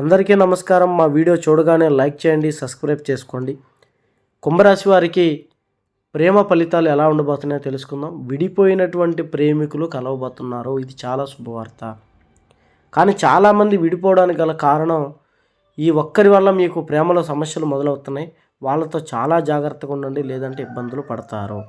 అందరికీ నమస్కారం. మా వీడియో చూడగానే లైక్ చేయండి సబ్స్క్రైబ్ చేసుకోండి. కుంభరాశి వారికి ప్రేమ ఫలితాలు ఎలా ఉండబోతున్నాయో తెలుసుకుందాం. విడిపోయినటువంటి ప్రేమికులు కలవబోతున్నారు. ఇది చాలా శుభవార్త. కానీ చాలామంది విడిపోవడానికి గల కారణం ఈ ఒక్కరి వల్ల మీకు ప్రేమలో సమస్యలు మొదలవుతున్నాయి. వాళ్ళతో చాలా జాగ్రత్తగా ఉండండి లేదంటే ఇబ్బందులు పడతారు.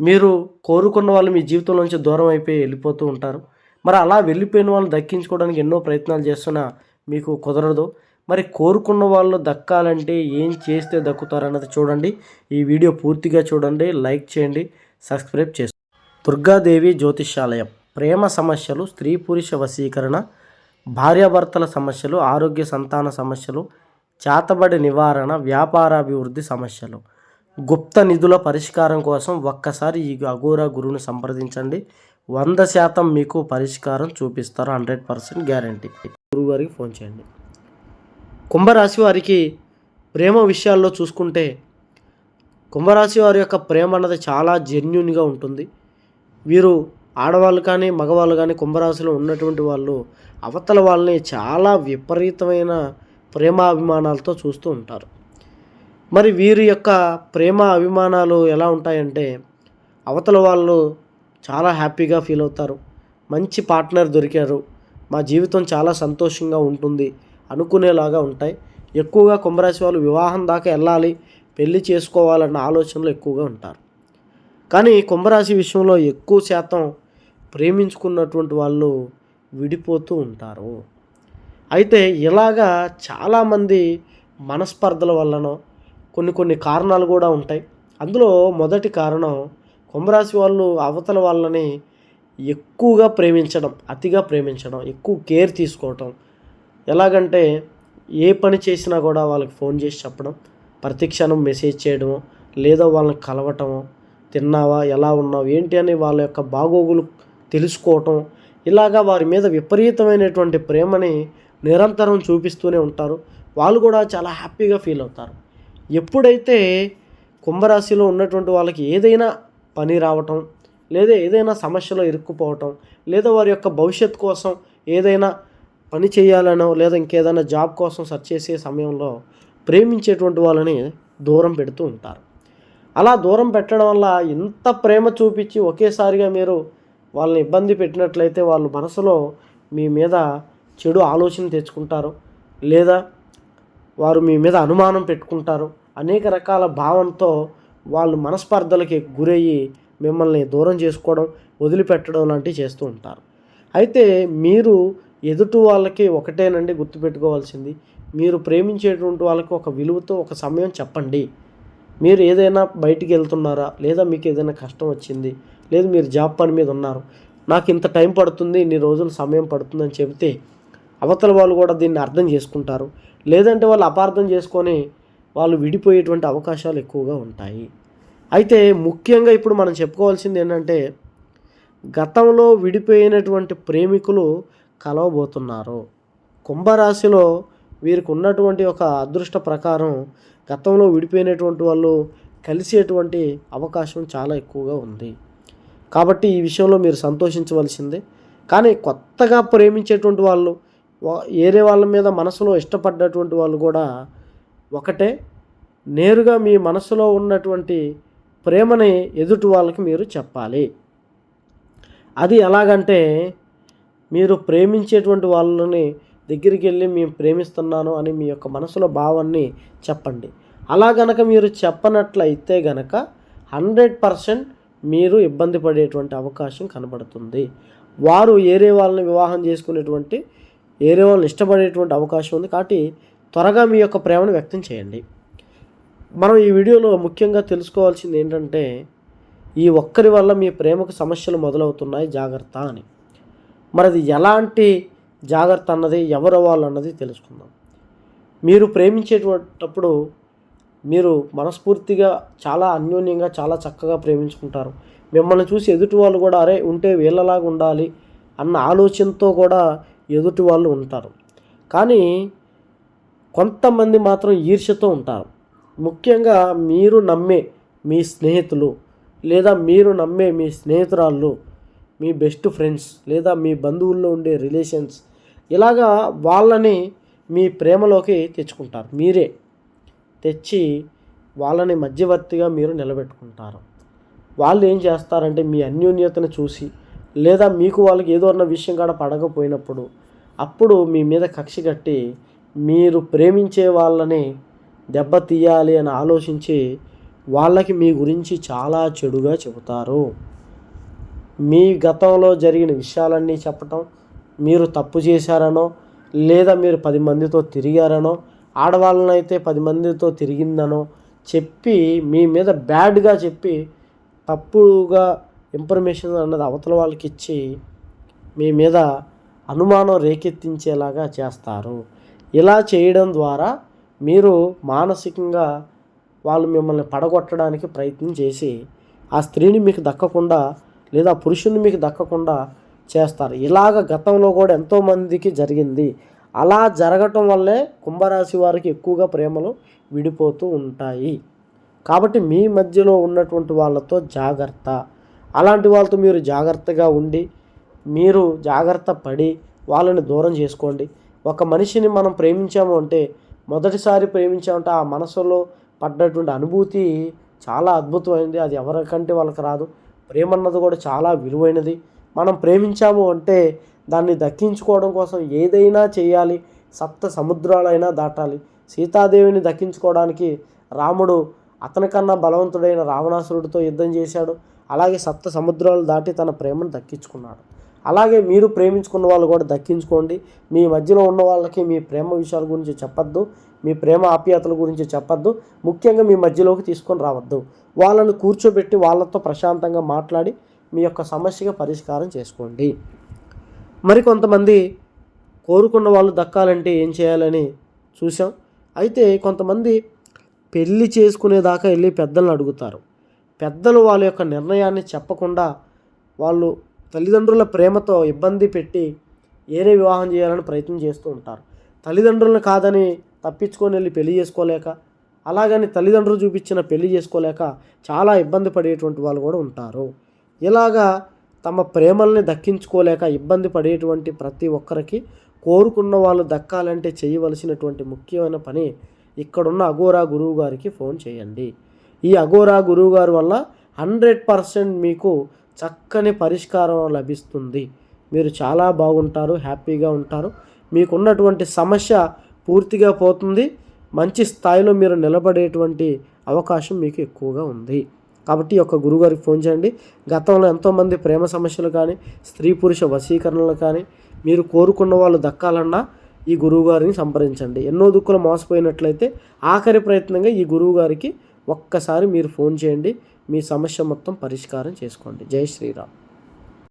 మీరు కోరుకున్న వాళ్ళు మీ జీవితంలోంచి దూరం అయిపోయి వెళ్ళిపోతూ ఉంటారు. మరి అలా వెళ్ళిపోయిన వాళ్ళు దక్కించుకోవడానికి ఎన్నో ప్రయత్నాలు చేస్తున్నా మీకు కుదరదు. మరి కోరుకున్న వాళ్ళు దక్కాలంటే ఏం చేస్తే దక్కుతారన్నది చూడండి. ఈ వీడియో పూర్తిగా చూడండి. లైక్ చేయండి. సబ్స్క్రైబ్ చేసుకోండి దుర్గాదేవి జ్యోతిష్యాలయం. ప్రేమ సమస్యలు స్త్రీ పురుష వశీకరణ భార్యాభర్తల సమస్యలు ఆరోగ్య సంతాన సమస్యలు చేతబడి నివారణ వ్యాపారాభివృద్ధి సమస్యలు. గుప్త నిధుల పరిష్కారం కోసం ఒక్కసారి ఈ అఘోరా గురువుని సంప్రదించండి. వంద శాతం మీకు పరిష్కారం చూపిస్తారు. Hundred percent guarantee. గురువు గారికి ఫోన్ చేయండి. కుంభరాశి వారికి ప్రేమ విషయాల్లో చూసుకుంటే కుంభరాశి వారి యొక్క ప్రేమ అన్నది చాలా జెన్యున్గా ఉంటుంది. వీరు ఆడవాళ్ళు కానీ మగవాళ్ళు కానీ కుంభరాశిలో ఉన్నటువంటి వాళ్ళు అవతల వాళ్ళని చాలా విపరీతమైన ప్రేమాభిమానాలతో చూస్తూ ఉంటారు. మరి వీరి యొక్క ప్రేమ అభిమానాలు ఎలా ఉంటాయంటే అవతల వాళ్ళు చాలా హ్యాపీగా ఫీల్ అవుతారు. మంచి పార్ట్నర్ దొరికారు. మా జీవితం చాలా సంతోషంగా ఉంటుంది అనుకునేలాగా ఉంటాయి. ఎక్కువగా కుంభరాశి వాళ్ళు వివాహం దాకా వెళ్ళాలి పెళ్ళి చేసుకోవాలన్న ఆలోచనలు ఎక్కువగా ఉంటారు. కానీ కుంభరాశి విషయంలో ఎక్కువ శాతం ప్రేమించుకున్నటువంటి వాళ్ళు విడిపోతూ ఉంటారు. అయితే ఇలాగా చాలామంది మనస్పర్ధల వల్లనో కొన్ని కొన్ని కారణాలు కూడా ఉంటాయి. అందులో మొదటి కారణం కుంభరాశి వాళ్ళు అవతల వాళ్ళని ఎక్కువగా ప్రేమించడం అతిగా ప్రేమించడం ఎక్కువ కేర్ తీసుకోవటం. ఎలాగంటే ఏ పని చేసినా కూడా వాళ్ళకి ఫోన్ చేసి చెప్పడం ప్రతి క్షణం మెసేజ్ చేయడము లేదా వాళ్ళని కలవటము తిన్నావా ఎలా ఉన్నావు ఏంటి అని వాళ్ళ యొక్క బాగోగులు తెలుసుకోవటం ఇలాగా వారి మీద విపరీతమైనటువంటి ప్రేమని నిరంతరం చూపిస్తూనే ఉంటారు. వాళ్ళు కూడా చాలా హ్యాపీగా ఫీల్ అవుతారు. ఎప్పుడైతే కుంభరాశిలో ఉన్నటువంటి వాళ్ళకి ఏదైనా పని రావటం లేదా ఏదైనా సమస్యలో ఇరుక్కుపోవటం లేదా వారి యొక్క భవిష్యత్ కోసం ఏదైనా పని చేయాలనో లేదా ఇంకేదైనా జాబ్ కోసం సెర్చ్ చేసే సమయంలో ప్రేమించేటువంటి వాళ్ళని దూరం పెడుతూ ఉంటారు. అలా దూరం పెట్టడం వల్ల ఇంత ప్రేమ చూపించి ఒకేసారిగా మీరు వాళ్ళని ఇబ్బంది పెట్టినట్లయితే వాళ్ళు మనసులో మీ మీద చెడు ఆలోచన తెచ్చుకుంటారు లేదా వారు మీ మీద అనుమానం పెట్టుకుంటారు. అనేక రకాల భావంతో వాళ్ళు మనస్పర్ధలకి గురయ్యి మిమ్మల్ని దూరం చేసుకోవడం వదిలిపెట్టడం లాంటివి చేస్తూ ఉంటారు. అయితే మీరు ఎదుటి వాళ్ళకి ఒకటేనండి గుర్తుపెట్టుకోవాల్సింది. మీరు ప్రేమించేటువంటి వాళ్ళకి ఒక విలువతో ఒక సమయం చెప్పండి. మీరు ఏదైనా బయటికి వెళ్తున్నారా? లేదా మీకు ఏదైనా కష్టం వచ్చింది? లేదు మీరు జాబ్ పని మీద ఉన్నారు. నాకు ఇంత టైం పడుతుంది ఇన్ని రోజులు సమయం పడుతుందని చెబితే అవతల వాళ్ళు కూడా దీన్ని అర్థం చేసుకుంటారు. లేదంటే వాళ్ళు అపార్థం చేసుకొని వాళ్ళు విడిపోయేటువంటి అవకాశాలు ఎక్కువగా ఉంటాయి. అయితే ముఖ్యంగా ఇప్పుడు మనం చెప్పుకోవాల్సింది ఏంటంటే గతంలో విడిపోయినటువంటి ప్రేమికులు కలవబోతున్నారు. కుంభరాశిలో వీరికి ఉన్నటువంటి ఒక అదృష్ట ప్రకారం గతంలో విడిపోయినటువంటి వాళ్ళు కలిసేటువంటి అవకాశం చాలా ఎక్కువగా ఉంది. కాబట్టి ఈ విషయంలో మీరు సంతోషించవలసిందే. కానీ కొత్తగా ప్రేమించేటువంటి వాళ్ళు వేరే వాళ్ళ మీద మనసులో ఇష్టపడ్డటువంటి వాళ్ళు కూడా ఒకటే. నేరుగా మీ మనసులో ఉన్నటువంటి ప్రేమని ఎదుటి వాళ్ళకి మీరు చెప్పాలి. అది ఎలాగంటే మీరు ప్రేమించేటువంటి వాళ్ళని దగ్గరికి వెళ్ళి మేము ప్రేమిస్తున్నాను అని మీ యొక్క మనసులో భావాన్ని చెప్పండి. అలా గనక మీరు చెప్పనట్లయితే గనక హండ్రెడ్ పర్సెంట్ మీరు ఇబ్బంది పడేటువంటి అవకాశం కనబడుతుంది. వారు ఏరే వాళ్ళని వివాహం చేసుకునేటువంటి ఏరే వాళ్ళని ఇష్టపడేటువంటి అవకాశం ఉంది కాబట్టి త్వరగా మీ యొక్క ప్రేమను వ్యక్తం చేయండి. మనం ఈ వీడియోలో ముఖ్యంగా తెలుసుకోవాల్సింది ఏంటంటే ఈ ఒక్కరి వల్ల మీ ప్రేమకు సమస్యలు మొదలవుతున్నాయి జాగ్రత్త అని. మరి అది ఎలాంటి జాగ్రత్త అన్నది ఎవరు అన్నది తెలుసుకుందాం. మీరు ప్రేమించేటప్పుడు మీరు మనస్ఫూర్తిగా చాలా అన్యోన్యంగా చాలా చక్కగా ప్రేమించుకుంటారు. మిమ్మల్ని చూసి ఎదుటి వాళ్ళు కూడా అరే ఉంటే వీళ్ళలాగా ఉండాలి అన్న ఆలోచనతో కూడా ఎదుటి వాళ్ళు ఉంటారు. కానీ కొంతమంది మాత్రం ఈర్ష్యతో ఉంటారు. ముఖ్యంగా మీరు నమ్మే మీ స్నేహితులు లేదా మీరు నమ్మే మీ స్నేహితురాళ్ళు మీ బెస్ట్ ఫ్రెండ్స్ లేదా మీ బంధువుల్లో ఉండే రిలేషన్స్ ఇలాగా వాళ్ళని మీ ప్రేమలోకి తెచ్చుకుంటారు. మీరే తెచ్చి వాళ్ళని మధ్యవర్తిగా మీరు నిలబెట్టుకుంటారు. వాళ్ళు ఏం చేస్తారంటే మీ అన్యోన్యతను చూసి లేదా మీకు వాళ్ళకి ఏదో అన్న విషయం కాడ పడకపోయినప్పుడు అప్పుడు మీ మీద కక్ష కట్టి మీరు ప్రేమించే వాళ్ళని దెబ్బతీయాలి అని ఆలోచించి వాళ్ళకి మీ గురించి చాలా చెడుగా చెబుతారు. మీ గతంలో జరిగిన విషయాలన్నీ చెప్పటం మీరు తప్పు చేశారనో లేదా మీరు పది మందితో తిరిగారనో ఆడవాళ్ళనైతే పది మందితో తిరిగిందనో చెప్పి మీ మీద బ్యాడ్గా చెప్పి తప్పుగా ఇన్ఫర్మేషన్ అన్నది అవతల వాళ్ళకి ఇచ్చి మీ మీద అనుమానం రేకెత్తించేలాగా చేస్తారు. ఇలా చేయడం ద్వారా మీరు మానసికంగా వాళ్ళు మిమ్మల్ని పడగొట్టడానికి ప్రయత్నం చేసి ఆ స్త్రీని మీకు దక్కకుండా లేదా పురుషుని మీకు దక్కకుండా చేస్తారు. ఇలాగ గతంలో కూడా ఎంతోమందికి జరిగింది. అలా జరగటం వల్లే కుంభరాశి వారికి ఎక్కువగా ప్రేమలు విడిపోతూ ఉంటాయి. కాబట్టి మీ మధ్యలో ఉన్నటువంటి వాళ్ళతో జాగ్రత్త. అలాంటి వాళ్ళతో మీరు జాగ్రత్తగా ఉండి మీరు జాగ్రత్త పడి వాళ్ళని దూరం చేసుకోండి. ఒక మనిషిని మనం ప్రేమించాము అంటే మొదటిసారి ప్రేమించామంటే ఆ మనసులో పడ్డటువంటి అనుభూతి చాలా అద్భుతమైనది అది ఎవరికంటే వాళ్ళకి రాదు. ప్రేమ అన్నది కూడా చాలా విలువైనది. మనం ప్రేమించాము అంటే దాన్ని దక్కించుకోవడం కోసం ఏదైనా చేయాలి. సప్త సముద్రాలైనా దాటాలి. సీతాదేవిని దక్కించుకోవడానికి రాముడు అతనికన్నా బలవంతుడైన రావణాసురుడితో యుద్ధం చేశాడు. అలాగే సప్త సముద్రాలు దాటి తన ప్రేమను దక్కించుకున్నాడు. అలాగే మీరు ప్రేమించుకున్న వాళ్ళు కూడా దక్కించుకోండి. మీ మధ్యలో ఉన్న వాళ్ళకి మీ ప్రేమ విషయాల గురించి చెప్పొద్దు. మీ ప్రేమ ఆప్యాయతల గురించి చెప్పొద్దు. ముఖ్యంగా మీ మధ్యలోకి తీసుకొని రావద్దు. వాళ్ళని కూర్చోబెట్టి వాళ్ళతో ప్రశాంతంగా మాట్లాడి మీ యొక్క సమస్యగా పరిష్కారం చేసుకోండి. మరి కొంతమంది కోరుకున్న వాళ్ళు దక్కాలంటే ఏం చేయాలని చూసాం అయితే కొంతమంది పెళ్ళి చేసుకునేదాకా వెళ్ళి పెద్దలను అడుగుతారు. పెద్దలు వాళ్ళ యొక్క నిర్ణయాన్ని చెప్పకుండా వాళ్ళు తల్లిదండ్రుల ప్రేమతో ఇబ్బంది పెట్టి ఏరే వివాహం చేయాలని ప్రయత్నం చేస్తూ ఉంటారు. తల్లిదండ్రులను కాదని తప్పించుకొని వెళ్ళి పెళ్ళి చేసుకోలేక అలాగని తల్లిదండ్రులు చూపించిన పెళ్ళి చేసుకోలేక చాలా ఇబ్బంది పడేటువంటి వాళ్ళు కూడా ఉంటారు. ఇలాగా తమ ప్రేమల్ని దక్కించుకోలేక ఇబ్బంది పడేటువంటి ప్రతి ఒక్కరికి కోరుకున్న వాళ్ళు దక్కాలంటే చేయవలసినటువంటి ముఖ్యమైన పని ఇక్కడున్న అఘోరా గురువు గారికి ఫోన్ చేయండి. ఈ అఘోరా గురువు గారి వల్ల హండ్రెడ్ పర్సెంట్ మీకు చక్కని పరిష్కారం లభిస్తుంది. మీరు చాలా బాగుంటారు హ్యాపీగా ఉంటారు. మీకున్నటువంటి సమస్య పూర్తిగా పోతుంది. మంచి స్థాయిలో మీరు నిలబడేటువంటి అవకాశం మీకు ఎక్కువగా ఉంది. కాబట్టి ఈ యొక్క గురుగారికి ఫోన్ చేయండి. గతంలో ఎంతోమంది ప్రేమ సమస్యలు కానీ స్త్రీ పురుష వశీకరణలు కానీ మీరు కోరుకున్న వాళ్ళు దక్కాలన్నా ఈ గురువుగారిని సంప్రదించండి. ఎన్నో దుక్కులు మోసపోయినట్లయితే ఆఖరి ప్రయత్నంగా ఈ గురువుగారికి ఒక్కసారి మీరు ఫోన్ చేయండి. మీ సమస్య మొత్తం పరిష్కారం చేసుకోండి. జై శ్రీరామ్.